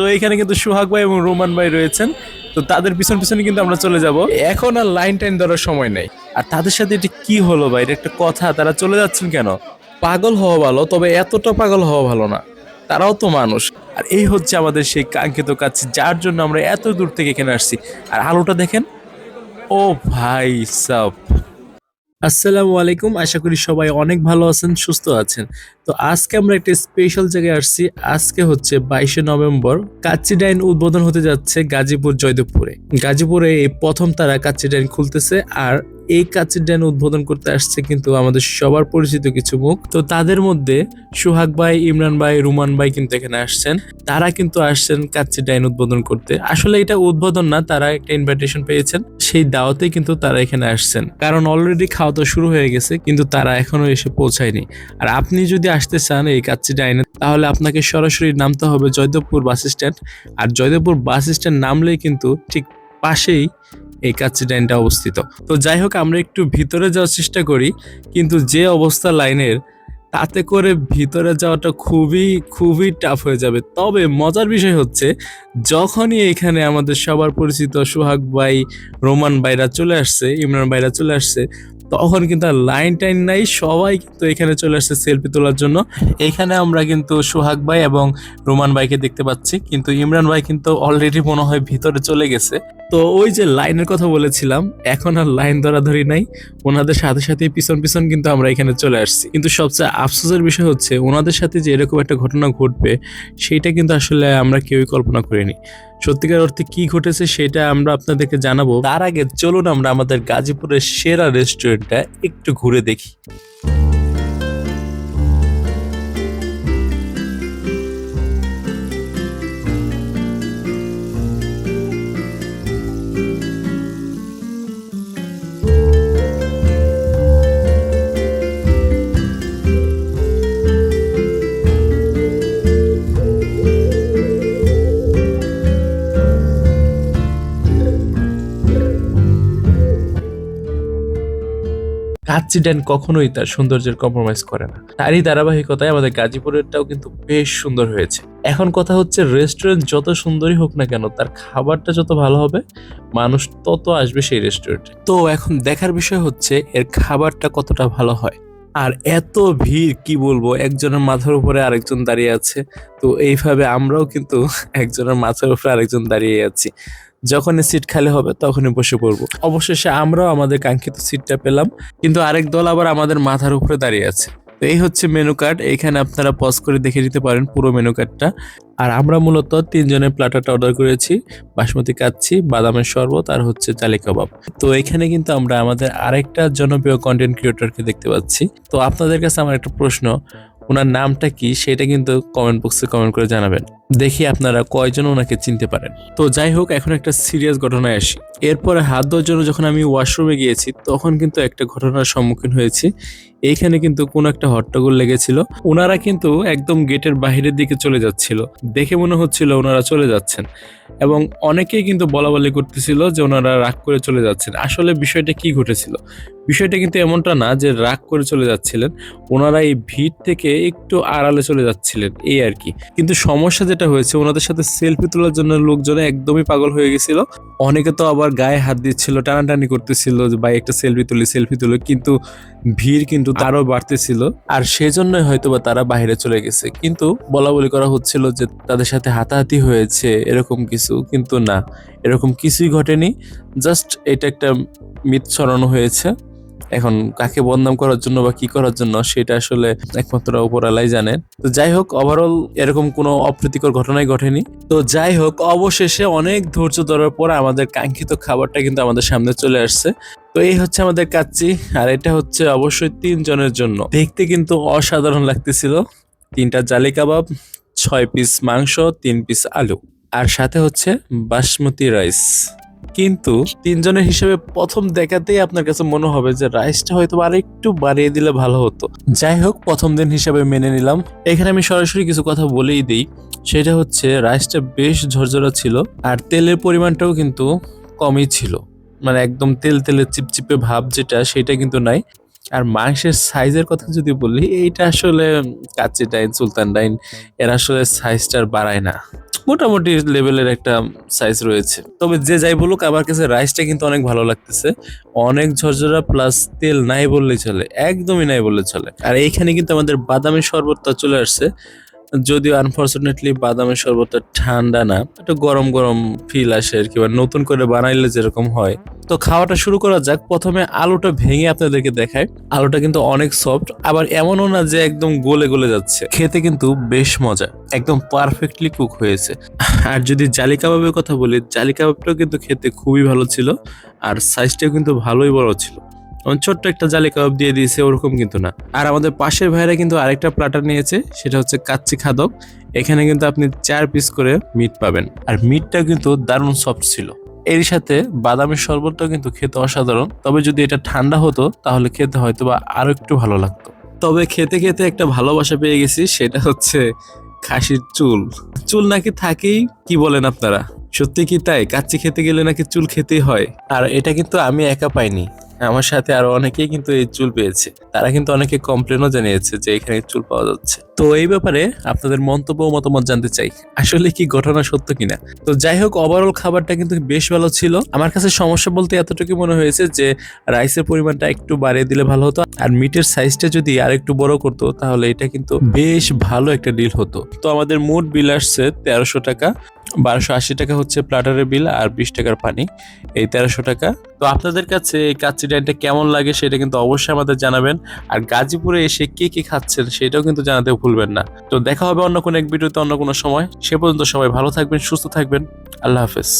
তো এখানে কিন্তু সোহাগ ভাই এবং রোমান ভাই রয়েছেন। তো তাদের পিছন পিছনে কিন্তু আমরা চলে যাব। এখন আর লাইন টাইন ধরার সময় নেই। আর তাদের সাথে এটা কি হলো ভাই? এটা একটা কথা। তারা চলে যাচ্ছেন কেন? পাগল হওয়া ভালো তবে এতটা পাগল হওয়া ভালো না। তারাও তো মানুষ। আর এই হচ্ছে আমাদের সেই কাঙ্ক্ষিত কাজ যার জন্য আমরা এত দূর থেকে এখানে আসছি। আর আলোটা দেখেন। ও ভাই সাব। আসসালামু আলাইকুম। আশা করি সবাই অনেক ভালো আছেন, সুস্থ আছেন। তো আজকে আমরা একটা স্পেশাল জায়গায় আসছি। আজকে হচ্ছে বাইশে নভেম্বর। কাচ্চি ডাইন উদ্বোধন হতে যাচ্ছে গাজীপুর জয়দেবপুরে গাজীপুরে এই প্রথম তারা কাচ্চি ডাইন খুলতেছে আর এই কাচ্চি ডাইন উদ্বোধন করতে আসছে কিন্তু আমাদের সবার পরিচিত কিছু মুখ। তো তাদের মধ্যে সোহাগ ভাই, ইমরান ভাই, রুমান ভাই কিন্তু এখানে আসছেন। তারা কিন্তু আসছেন কাচ্চি ডাইন উদ্বোধন করতে। আসলে এটা উদ্বোধন না, তারা একটা ইনভাইটেশন পেয়েছেন। সেই দাওয়াতে কিন্তু তারা এখানে আসছেন। কারণ অলরেডি খাওয়া তো শুরু হয়ে গেছে, কিন্তু তারা এখনও এসে পৌঁছায়নি। আর আপনি যদি আসতে চান এই কাচ্চি ডাইনে, তাহলে আপনাকে সরাসরি নামতে হবে জয়দেবপুর বাস স্ট্যান্ড। আর জয়দেবপুর বাস স্ট্যান্ড নামলেই কিন্তু ঠিক পাশেই এই কাচ্চি ডাইনটা অবস্থিত। তো যাই হোক আমরা একটু ভিতরে যাওয়ার চেষ্টা করি, কিন্তু যে অবস্থা লাইনের, তাতে করে ভিতরে যাওয়াটা খুবই খুবই টাফ হয়ে যাবে। তবে মজার বিষয় হচ্ছে, যখনই এখানে আমাদের সবার পরিচিত সোহাগ ভাই, রোমান ভাইরা চলে আসছে, ইমরান ভাইরা চলে আসছে, তখন কিন্তু আর লাইন টাইন নাই, সবাই কিন্তু এখানে চলে আসছে সেলফি তোলার জন্য। এখানে আমরা কিন্তু সোহাগ ভাই এবং রোমান ভাইকে দেখতে পাচ্ছি, কিন্তু ইমরান ভাই কিন্তু অলরেডি মনে হয় ভিতরে চলে গেছে। তো ওই যে লাইনের কথা বলেছিলাম, এখন আর লাইন ধরাধরি নাই। ওনাদের সাথে সাথে পিছন পিছন কিন্তু আমরা এখানে চলে আসছি। কিন্তু সবচেয়ে আফসোসের বিষয় হচ্ছে, ওনাদের সাথে যে এরকম একটা ঘটনা ঘটবে সেইটা কিন্তু আসলে আমরা কেউই কল্পনা করিনি। সত্যিকার অর্থে কি ঘটেছে সেটা আমরা আপনাদেরকে জানাব। তার আগে চলুন আমরা আমাদের গাজীপুরের সেরা রেস্টুরেন্টটা একটু ঘুরে দেখি। কাচ্চি ড্যান কখনোই তার সৌন্দর্যের কম্প্রোমাইজ করে না। তারই ধারাবাহিকতায় আমাদের গাজীপুরেরটাও কিন্তু বেশ সুন্দর হয়েছে। এখন কথা হচ্ছে রেস্টুরেন্ট যত সুন্দরই হোক না কেন, তার খাবারটা যত ভালো হবে, মানুষ তত আসবে সেই রেস্টুরেন্টে তো এখন দেখার বিষয় হচ্ছে, এর খাবারটা কতটা ভালো হয়? আর এত ভিড়, কি বলব, একজনের মাথার উপরে আরেকজন দাঁড়িয়ে আছে। তো এইভাবে আমরাও কিন্তু একজনের মাথার উপরে আরেকজন দাঁড়িয়ে আছি। যখনই সিট খালি হবে, তখনই বসে পড়ব। অবশেষে আমরাও আমাদের কাঙ্ক্ষিত সিটটা পেলাম, কিন্তু আরেক দল আবার আমাদের মাথার উপরে দাঁড়িয়ে আছে। তো এই হচ্ছে মেনু কার্ড এখানে আপনারা পজ করে দেখে নিতে পারেন পুরো মেনু কার্ডটা আর আমরা মূলত তিনজনের প্লাটারটা অর্ডার করেছি, বাসমতি কাচ্ছি, বাদামের শরবত আর হচ্ছে চালি কাবাব। তো এখানে কিন্তু আমরা আমাদের আরেকটা জনপ্রিয় কন্টেন্ট ক্রিয়েটরকে দেখতে পাচ্ছি। তো আপনাদের কাছে আমার একটা প্রশ্ন ওনার নামটা কি সেটা কিন্তু কমেন্ট বক্সে কমেন্ট করে জানাবেন। দেখি আপনারা কয়জন ওনাকে চিনতে পারেন। তো যাই হোক, এখন একটা সিরিয়াস ঘটনায় আসি। এরপরে হাত ধোয়ার জন্য যখন আমি ওয়াশরুমে গিয়েছি, তখন কিন্তু একটা ঘটনার সম্মুখীন হয়েছি। এইখানে কিন্তু কোনো একটা হট্টগোল লেগেছিল। ওনারা কিন্তু একদম গেটের বাইরের দিকে চলে যাচ্ছিল। দেখে মনে হচ্ছিল ওনারা চলে যাচ্ছেন। এবং অনেকেই কিন্তু বলা বলি করতেছিল যে ওনারা রাগ করে চলে যাচ্ছেন। আসলে বিষয়টা কি ঘটেছিল? বিষয়টা কিন্তু এমনটা না যে রাগ করে চলে যাচ্ছিলেন। ওনারা এই ভিড় থেকে একটু আড়ালে চলে যাচ্ছিলেন, এই আর কি। কিন্তু সমস্যা যেটা হয়েছে, ওনাদের সাথে সেলফি তোলার জন্য লোকজন একদমই পাগল হয়ে গেছিল। অনেকে তো আবার গায়ে হাত দিচ্ছিল, টানাটানি করতেছিল যে, ভাই, একটা সেলফি তুলি সেলফি তুলি। কিন্তু ভিড় কিন্তু তারও বাড়তেছিল। আর সেজন্যই হয়তো বা তারা বাইরে চলে গেছে। কিন্তু বলা বলি করা হচ্ছিল যে, তাদের সাথে হাতাহাতি হয়েছে, এরকম কিছু। কিন্তু না, এরকম কিছুই ঘটেনি। জাস্ট এটা একটা মিথ ছড়ানো হয়েছে। এখন কাকে বদনাম করার জন্য বা কি করার জন্য সেটা আসলে একমাত্র উপরালাই জানে। তো যাই হোক ওভারঅল এরকম কোনো অপ্রীতিকর ঘটনাই ঘটেনি। তো যাই হোক, অবশেষে অনেক ধৈর্য ধরার পর আমাদের কাঙ্ক্ষিত খাবারটা কিন্তু আমাদের সামনে চলে আসছে। তো এই হচ্ছে আমাদের কাচ্চি, আর এটা হচ্ছে অবশ্যই তিনজনের জন্য। দেখতে কিন্তু অসাধারণ লাগতেছিল। তিনটা জালি কাবাব, ছয় পিস মাংস, তিন পিস আলু। আর সাথে হচ্ছে বাসমতি রাইস কিন্তু তিনজনের হিসেবে প্রথম দেখাতেই আপনার কাছে মনে হবে যে রাইসটা হয়তো আর একটু বাড়িয়ে দিলে ভালো হতো। যাই হোক, প্রথম দিন হিসাবে মেনে নিলাম। এখানে আমি সরাসরি কিছু কথা বলেই দিই। সেটা হচ্ছে, রাইসটা বেশ ঝরঝরা ছিল আর তেলের পরিমাণটাও কিন্তু কমই ছিল। মানে একদম তেল তেলের চিপচিপে ভাব যেটা, সেটা কিন্তু নাই। আর মাংসের সাইজের কথা যদি বলি, এইটা আসলে কাচ্চি ডাইন, সুলতান ডাইন, এর আসলে সাইজটা বাড়ায় না। মোটামুটি লেভেলের একটা সাইজ রয়েছে। তবে যে যাই বলুক, আমার কাছে রাইসটা কিন্তু অনেক ভালো লাগতেছে। অনেক ঝরঝরা প্লাস তেল নাই বললেই চলে, একদমই নাই বললে চলে। আর এইখানে কিন্তু আমাদের বাদামের শরবতটা চলে আসছে। যদিও আনফর্চুনেটলি বাদামের শরবতটা ঠান্ডা না, একটু গরম গরম ফিল আসে আর কি, বা নতুন করে বানাইলে যেরকম হয়। তো খাওয়াটা শুরু করা যাক, প্রথমে আলুটা ভেঙে আপনাদেরকে দেখায় আলুটা কিন্তু অনেক সফট আবার এমনও না যে একদম গলে গলে যাচ্ছে। খেতে কিন্তু বেশ মজা, একদম পারফেক্টলি কুক হয়েছে। আর যদি জালি কাবাবের কথা বলি, জালি কাবাবটাও কিন্তু খেতে খুবই ভালো ছিল, আর সাইজটাও কিন্তু ভালোই বড় ছিল। ছোট্ট একটা জালি কাবাব দিয়ে দিয়েছে, ওরকম কিন্তু না। আর আমাদের পাশের ভাইরা কিন্তু আরেকটা প্লাটার নিয়েছে, সেটা হচ্ছে কাচ্চি খাদক। এখানে কিন্তু আপনি চার পিস করে মিট পাবেন। আর মিটটা কিন্তু দারুণ সফট ছিল। এর সাথে বাদামের শরবতটাও কিন্তু খেতে অসাধারণ। তবে যদি এটা ঠান্ডা হতো, তাহলে খেতে হয়তো বা আরও একটু ভালো লাগতো। তবে খেতে খেতে একটা ভালোবাসা পেয়ে গেছি, সেটা হচ্ছে খাসির চুল। চুল নাকি থাকেই, কি বলেন আপনারা? সত্যি কি তাই? কাচ্চি খেতে গেলে নাকি চুল খেতেই হয়? আর এটা কিন্তু আমি একা পাইনি। আমার সাথে আরও অনেকেই কিন্তু এই চুল পেয়েছে। তারা কিন্তু অনেকে কমপ্লেনও জানিয়েছে যে এখানে চুল পাওয়া যাচ্ছে। তো এই ব্যাপারে আপনাদের মন্তব্য মতামত জানতে চাই। আসলে কি ঘটনা সত্য কিনা? তো যাই হোক ওভারঅল খাবারটা কিন্তু বেশ ভালো ছিল। আমার কাছে সমস্যা বলতে এতটুকু মনে হয়েছে যে রাইসের পরিমাণটা একটু বাড়িয়ে দিলে ভালো হতো আর মিটের সাইজটা যদি আর একটু বড় করতো, তাহলে এটা কিন্তু বেশ ভালো একটা ডিল হতো। তো আমাদের মোট বিল আসছে তেরোশো টাকা। বারোশো আশি টাকা হচ্ছে প্লাটারের বিল আর বিশ টাকার পানি, এই তেরোশো টাকা। তো আপনাদের কাছে এই কাচ্চি ডাইনটা কেমন লাগে সেটা কিন্তু অবশ্যই আমাদের জানাবেন। আর গাজীপুরে এসে কে কে খাচ্ছেন সেটাও কিন্তু জানাতে ভুলবেন না। তো দেখা হবে অন্য কোনো এক ভিডিওতে অন্য কোনো সময়। সে পর্যন্ত সবাই ভালো থাকবেন, সুস্থ থাকবেন। আল্লাহ হাফেজ।